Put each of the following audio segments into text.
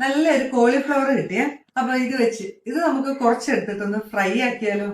നല്ലൊരു കോളിഫ്ലവർ കിട്ടിയ. അപ്പൊ ഇത് വെച്ച് ഇത് നമുക്ക് കുറച്ചെടുത്തിട്ടൊന്ന് ഫ്രൈ ആക്കിയാലോ?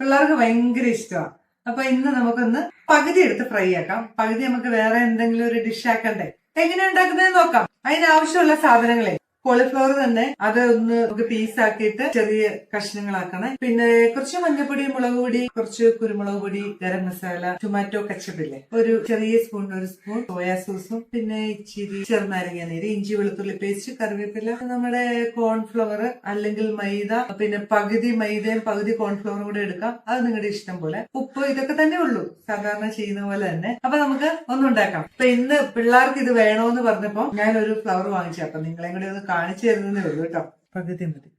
പിള്ളേർക്ക് ഭയങ്കര ഇഷ്ടമാണ്. അപ്പൊ ഇന്ന് നമുക്കൊന്ന് പകുതി എടുത്ത് ഫ്രൈ ആക്കാം. പകുതി നമുക്ക് വേറെ എന്തെങ്കിലും ഒരു ഡിഷ് ആക്കണ്ടേ? എങ്ങനെ ഉണ്ടാക്കുന്നതെന്ന് നോക്കാം. അതിനാവശ്യമുള്ള സാധനങ്ങളെ കോളിഫ്ലവർ തന്നെ അത് ഒന്ന് നമുക്ക് പീസ് ആക്കിയിട്ട് ചെറിയ കഷ്ണങ്ങളാക്കണേ. പിന്നെ കുറച്ച് മഞ്ഞപ്പൊടി മുളക് പൊടി കുറച്ച് കുരുമുളക് പൊടി ഗരം മസാല ടൊമാറ്റോ കച്ചപ്പില്ലേ ഒരു ചെറിയ സ്പൂൺ ഒരു സ്പൂൺ സോയാ സോസും പിന്നെ ഇച്ചിരി ചെറുനാരങ്ങ നീര് ഇഞ്ചി വെളുത്തുള്ളി പേസ്റ്റ് കറിവേപ്പില നമ്മുടെ കോൺഫ്ലവർ അല്ലെങ്കിൽ മൈദ പിന്നെ പകുതി മൈദയും പകുതി കോൺഫ്ലവറും കൂടെ എടുക്കാം. അത് നിങ്ങളുടെ ഇഷ്ടം പോലെ. ഉപ്പ് ഇതൊക്കെ തന്നെ ഉള്ളൂ. സാധാരണ ചെയ്യുന്ന പോലെ തന്നെ. അപ്പൊ നമുക്ക് ഒന്നുണ്ടാക്കാം അപ്പൊ ഇന്ന് പിള്ളേർക്ക് ഇത് വേണോന്ന് പറഞ്ഞപ്പോ ഞാൻ ഒരു ഫ്ലവർ വാങ്ങിച്ചു. അപ്പൊ നിങ്ങളെയും കൂടി ഒന്ന് കാണിച്ചു തരുന്നേ ഉള്ളൂ കേട്ടോ. പകുതി മതി.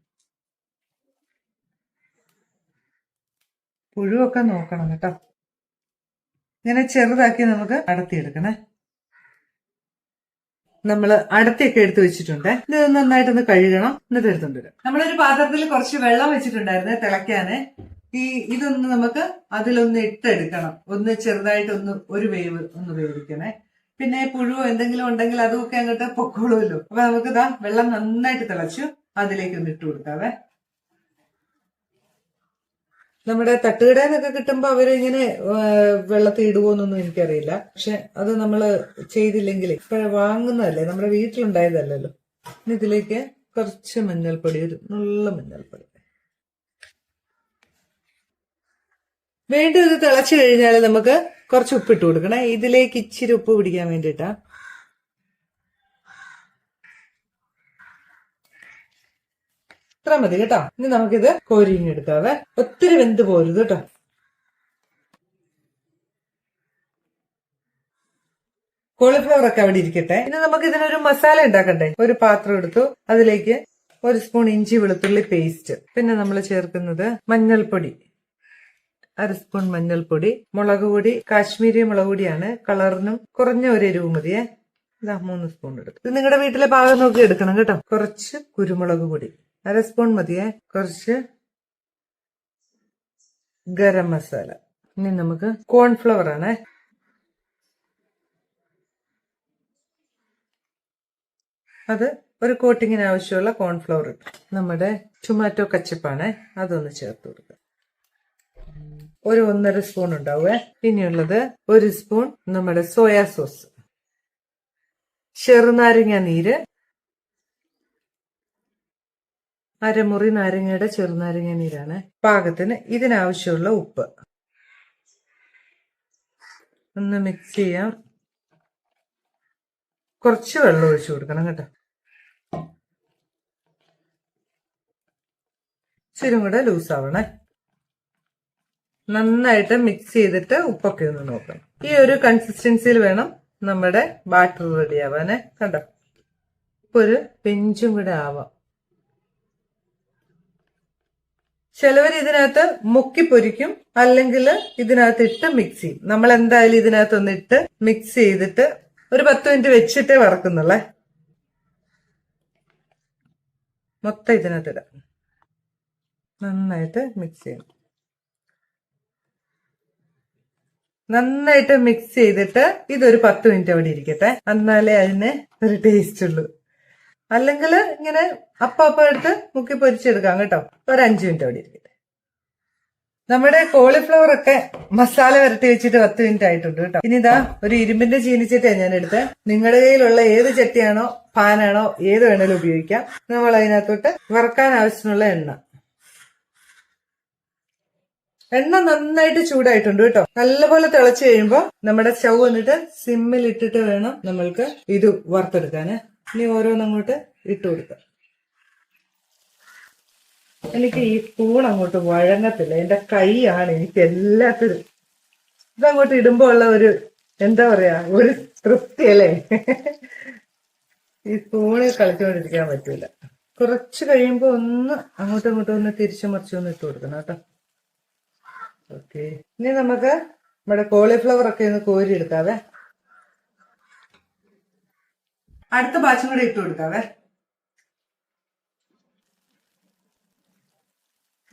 പുഴുവൊക്കെ നോക്കണം കേട്ടോ. ഇങ്ങനെ ചെറുതാക്കി നമുക്ക് അടത്തിയെടുക്കണേ നമ്മൾ അടത്തിയൊക്കെ എടുത്തു വെച്ചിട്ടുണ്ട്. ഇത് നന്നായിട്ടൊന്ന് കഴുകണം. എന്നിട്ട് എടുത്തോണ്ട് വരാം നമ്മളൊരു പാത്രത്തിൽ കുറച്ച് വെള്ളം വെച്ചിട്ടുണ്ടായിരുന്നെ തിളയ്ക്കാന്. ഈ ഇതൊന്ന് നമുക്ക് അതിലൊന്ന് ഇട്ടെടുക്കണം. ഒന്ന് ചെറുതായിട്ടൊന്ന് ഒരു വേവ് ഒന്ന് വേവിക്കണേ. പിന്നെ പുഴുവോ എന്തെങ്കിലും ഉണ്ടെങ്കിൽ അതുമൊക്കെ അങ്ങോട്ട് പൊക്കോളുമല്ലോ. അപ്പൊ നമുക്ക് ഇതാ വെള്ളം നന്നായിട്ട് തിളച്ചു അതിലേക്ക് ഒന്ന് ഇട്ട് കൊടുക്കാവേ നമ്മുടെ തട്ടുകടയിൽ നിന്നൊക്കെ കിട്ടുമ്പോ അവർ ഇങ്ങനെ വെള്ളത്തിൽ ഇടുവോന്നൊന്നും എനിക്കറിയില്ല. പക്ഷെ അത് നമ്മൾ ചെയ്തില്ലെങ്കിൽ ഇപ്പൊ വാങ്ങുന്നതല്ലേ? നമ്മുടെ വീട്ടിലുണ്ടായതല്ലല്ലോ. ഇതിലേക്ക് കുറച്ച് മഞ്ഞൾപ്പൊടി ഒരു നല്ല മഞ്ഞൾപ്പൊടി. വേണ്ട ഇത് തിളച്ചു കഴിഞ്ഞാൽ നമുക്ക് കുറച്ച് ഉപ്പിട്ട് കൊടുക്കണേ. ഇതിലേക്ക് ഇച്ചിരി ഉപ്പ് പിടിക്കാൻ വേണ്ടിട്ടാ. ഇത്ര മതി കേട്ടോ. ഇനി നമുക്കിത് കോരിഞ്ഞെടുക്കാവേ ഒത്തിരി വെന്ത് പോരുത് കേട്ടോ. കോളിഫ്ലവർ ഒക്കെ അവിടെ ഇരിക്കട്ടെ. ഇനി നമുക്ക് ഇതിനൊരു മസാല ഉണ്ടാക്കണ്ടേ? ഒരു പാത്രം എടുത്തു. അതിലേക്ക് ഒരു സ്പൂൺ ഇഞ്ചി വെളുത്തുള്ളി പേസ്റ്റ്. പിന്നെ നമ്മൾ ചേർക്കുന്നത് മഞ്ഞൾപ്പൊടി. അര സ്പൂൺ മഞ്ഞൾപ്പൊടി മുളക് പൊടി കാശ്മീരി മുളക് പൊടിയാണ് കളറിനും കുറഞ്ഞ ഒരു എരിവ് മതിയേ ഇതാ മൂന്ന് സ്പൂൺ എടുത്തു. ഇത് നിങ്ങളുടെ വീട്ടിലെ പാകം നോക്കി എടുക്കണം കേട്ടോ. കുറച്ച് കുരുമുളക് പൊടി. അര സ്പൂൺ മതിയേ. കുറച്ച് ഗരം മസാല. ഇനി നമുക്ക് കോൺഫ്ലവർ ആണ്. അത് ഒരു കോട്ടിങ്ങിന് ആവശ്യമുള്ള കോൺഫ്ലവർ നമ്മുടെ ടൊമാറ്റോ കച്ചപ്പാണ് അതൊന്ന് ചേർത്ത് കൊടുക്കുക ഒരു ഒന്നര സ്പൂൺ ഉണ്ടാവുക പിന്നെയുള്ളത് ഒരു സ്പൂൺ നമ്മുടെ സോയാ സോസ് ചെറുനാരങ്ങ നീര്. അരമുറി നാരങ്ങയുടെ ചെറുനാരങ്ങ നീരാണ്. പാകത്തിന് ഇതിനാവശ്യമുള്ള ഉപ്പ്. ഒന്ന് മിക്സ് ചെയ്യാം. കുറച്ച് വെള്ളം ഒഴിച്ചു കൊടുക്കണം കേട്ടോ. ഇച്ചിരി കൂടെ ലൂസ് ആവണേ. നന്നായിട്ട് മിക്സ് ചെയ്തിട്ട് ഉപ്പൊക്കെ ഒന്ന് നോക്കണം. ഈ ഒരു കൺസിസ്റ്റൻസിയിൽ വേണം നമ്മുടെ ബാറ്റർ റെഡി ആവാനെ. കണ്ടോ? ഇപ്പൊ ഒരു പെഞ്ചും കൂടെ ആവാം. ചിലവർ ഇതിനകത്ത് മുക്കി പൊരിക്കും. അല്ലെങ്കിൽ ഇതിനകത്ത് ഇട്ട് മിക്സ് ചെയ്യും. നമ്മൾ എന്തായാലും ഇതിനകത്ത് ഒന്ന് ഇട്ട് മിക്സ് ചെയ്തിട്ട് ഒരു പത്ത് മിനിറ്റ് വെച്ചിട്ടേ വറക്കുന്നുള്ളേ. മൊത്തം ഇതിനകത്ത് ഇടാം. നന്നായിട്ട് മിക്സ് ചെയ്യണം. നന്നായിട്ട് മിക്സ് ചെയ്തിട്ട് ഇതൊരു പത്ത് മിനിറ്റ് അവിടെ ഇരിക്കട്ടെ. എന്നാലേ അതിന് ഒരു ടേസ്റ്റ് ഉള്ളൂ. അല്ലെങ്കിൽ ഇങ്ങനെ അപ്പം അപ്പം എടുത്ത് മുക്കി പൊരിച്ചെടുക്കാം കേട്ടോ. ഒരു അഞ്ച് മിനിറ്റ് അവിടെ ഇരിക്കട്ടെ. നമ്മുടെ കോളിഫ്ലവർ ഒക്കെ മസാല വരട്ടി വെച്ചിട്ട് പത്ത് മിനിറ്റ് ആയിട്ടുണ്ട് കേട്ടോ. ഇനി ഇതാ ഒരു ഇരുമ്പിന്റെ ചീനിച്ചട്ടിയാണ് ഞാൻ എടുത്ത്. നിങ്ങളുടെ കയ്യിലുള്ള ഏത് ചട്ടിയാണോ പാനാണോ ഏത് വേണേലും ഉപയോഗിക്കാം. നമ്മൾ അതിനകത്തോട്ട് വറക്കാൻ ആവശ്യമുള്ള എണ്ണ. എണ്ണ നന്നായിട്ട് ചൂടായിട്ടുണ്ട് കേട്ടോ. നല്ലപോലെ തിളച്ചു കഴിയുമ്പോ നമ്മുടെ ചവ് വന്നിട്ട് സിമ്മിൽ ഇട്ടിട്ട് വേണം നമ്മൾക്ക് ഇത് വറുത്തെടുക്കാന്. ഇനി ഓരോന്നും അങ്ങോട്ട് ഇട്ട് കൊടുക്കാം. എനിക്ക് ഈ സ്പൂൺ അങ്ങോട്ട് വഴങ്ങത്തില്ല. എന്റെ കൈയാണ് എനിക്ക് എല്ലാത്തിനും ഇതങ്ങോട്ട് ഇടുമ്പോ ഉള്ള ഒരു എന്താ പറയാ ഒരു തൃപ്തി അല്ലേ? ഈ സ്പൂണിൽ കളിച്ചുകൊണ്ടിരിക്കാൻ പറ്റൂല. കുറച്ച് കഴിയുമ്പോ ഒന്ന് അങ്ങോട്ടും ഇങ്ങോട്ടും ഒന്ന് തിരിച്ചു മറിച്ചു ഒന്ന് ഇട്ട് കൊടുക്കണം കേട്ടോ. ഓക്കെ ഇനി നമുക്ക് നമ്മുടെ കോളിഫ്ലവർ ഒക്കെ ഒന്ന് കോരി എടുക്കാവേ. അടുത്ത ബാച്ചും കൂടെ ഇട്ട് കൊടുക്കാവേ.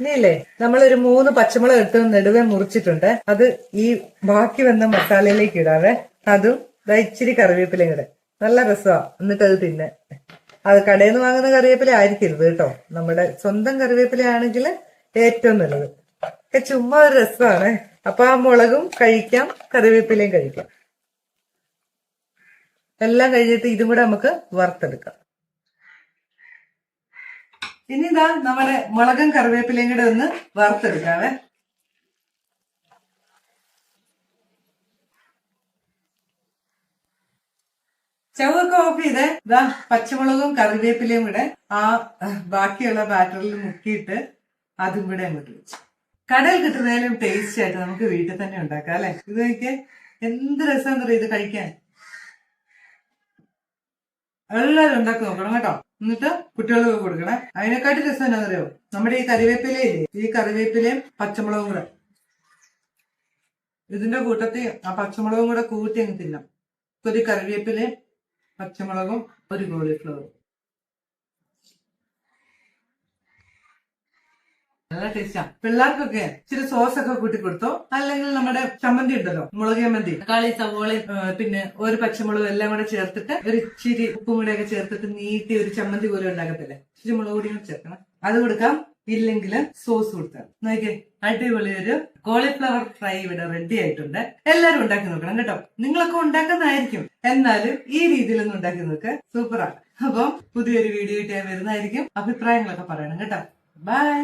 ഇനിയില്ലേ നമ്മളൊരു മൂന്ന് പച്ചമുളക് എടുത്ത് നെടുവെ മുറിച്ചിട്ടുണ്ട്. അത് ഈ ബാക്കി വന്ന മസാലയിലേക്ക് ഇടാവേ. അതും ഇച്ചിരി കറിവേപ്പിലയും കൂടെ. നല്ല രസമാ എന്നിട്ട് അത് തിന്നെ. അത് കടയിൽ നിന്ന് വാങ്ങുന്ന കറിവേപ്പില ആയിരിക്കരുത് കേട്ടോ. നമ്മുടെ സ്വന്തം കറിവേപ്പില ആണെങ്കിൽ ഏറ്റവും നല്ലത്. ചുമ്മാ ഒരു രസമാണ് അപ്പൊ ആ മുളകും കഴിക്കാം കറിവേപ്പിലയും കഴിക്കാം. എല്ലാം കഴിഞ്ഞിട്ട് ഇതും കൂടെ നമുക്ക് വറുത്തെടുക്കാം. ഇനി ഇതാ നമ്മുടെ മുളകും കറിവേപ്പിലയും കൂടെ ഒന്ന് വറുത്തെടുക്കാവേ. ചവൊക്കെ ഓഫ് ചെയ്തേ. ഇതാ പച്ചമുളകും കറിവേപ്പിലയും കൂടെ ആ ബാക്കിയുള്ള ബാറ്ററിൽ മുക്കിയിട്ട് അതും കൂടെ അങ്ങോട്ട് വെച്ചു. കടയിൽ കിട്ടുന്നതിലും ടേസ്റ്റ് ആയിട്ട് നമുക്ക് വീട്ടിൽ തന്നെ ഉണ്ടാക്കാം അല്ലെ? ഇത് നോക്കിയേ എന്ത് രസം ഇത് കഴിക്കാൻ? എല്ലാവരും ഉണ്ടാക്കി നോക്കണം കേട്ടോ. എന്നിട്ട് കുട്ടികൾക്ക് കൊടുക്കണേ. അതിനെക്കാട്ടി രസം എന്നാന്നറിയോ? നമ്മുടെ ഈ കറിവേപ്പിലയില്ലേ? ഈ കറിവേപ്പിലയും പച്ചമുളകും കൂടെ. ഇതിന്റെ കൂട്ടത്തിൽ ആ പച്ചമുളകും കൂടെ കൂട്ടി അങ്ങ് തിന്നാം. ഒരു കറിവേപ്പിലയും പച്ചമുളകും ഒരു കോളിഫ്ലവറും നല്ല ടേസ്റ്റാ പിള്ളേർക്കൊക്കെ ഇച്ചിരി സോസ് ഒക്കെ കൂട്ടി കൊടുത്തോ? അല്ലെങ്കിൽ നമ്മുടെ ചമ്മന്തി ഉണ്ടല്ലോ മുളക് ചമ്മന്തി. തക്കാളി സവോളയും പിന്നെ ഒരു പച്ചമുളകും എല്ലാം കൂടെ ചേർത്തിട്ട് ഒരു ഇച്ചിരി ഉപ്പും കൂടെ ഒക്കെ ചേർത്തിട്ട് നീട്ടി ഒരു ചമ്മന്തി പോലെ ഉണ്ടാക്കത്തില്ലേ? ഇച്ചിരി മുളക് കൂടി ചേർക്കണം. അത് കൊടുക്കാം. ഇല്ലെങ്കിൽ സോസ് കൊടുക്കാം. നോക്കിയേ അടിപൊളി ഒരു കോളിഫ്ലവർ ഫ്രൈ ഇവിടെ റെഡി ആയിട്ടുണ്ട്. എല്ലാരും ഉണ്ടാക്കി നോക്കണം കേട്ടോ. നിങ്ങളൊക്കെ ഉണ്ടാക്കുന്നതായിരിക്കും. എന്നാലും ഈ രീതിയിലൊന്നും ഉണ്ടാക്കി നോക്ക്. സൂപ്പറാണ് അപ്പം പുതിയൊരു വീഡിയോ ആയിട്ട് വരുന്നതായിരിക്കും. അഭിപ്രായങ്ങളൊക്കെ പറയണം കേട്ടോ. ബൈ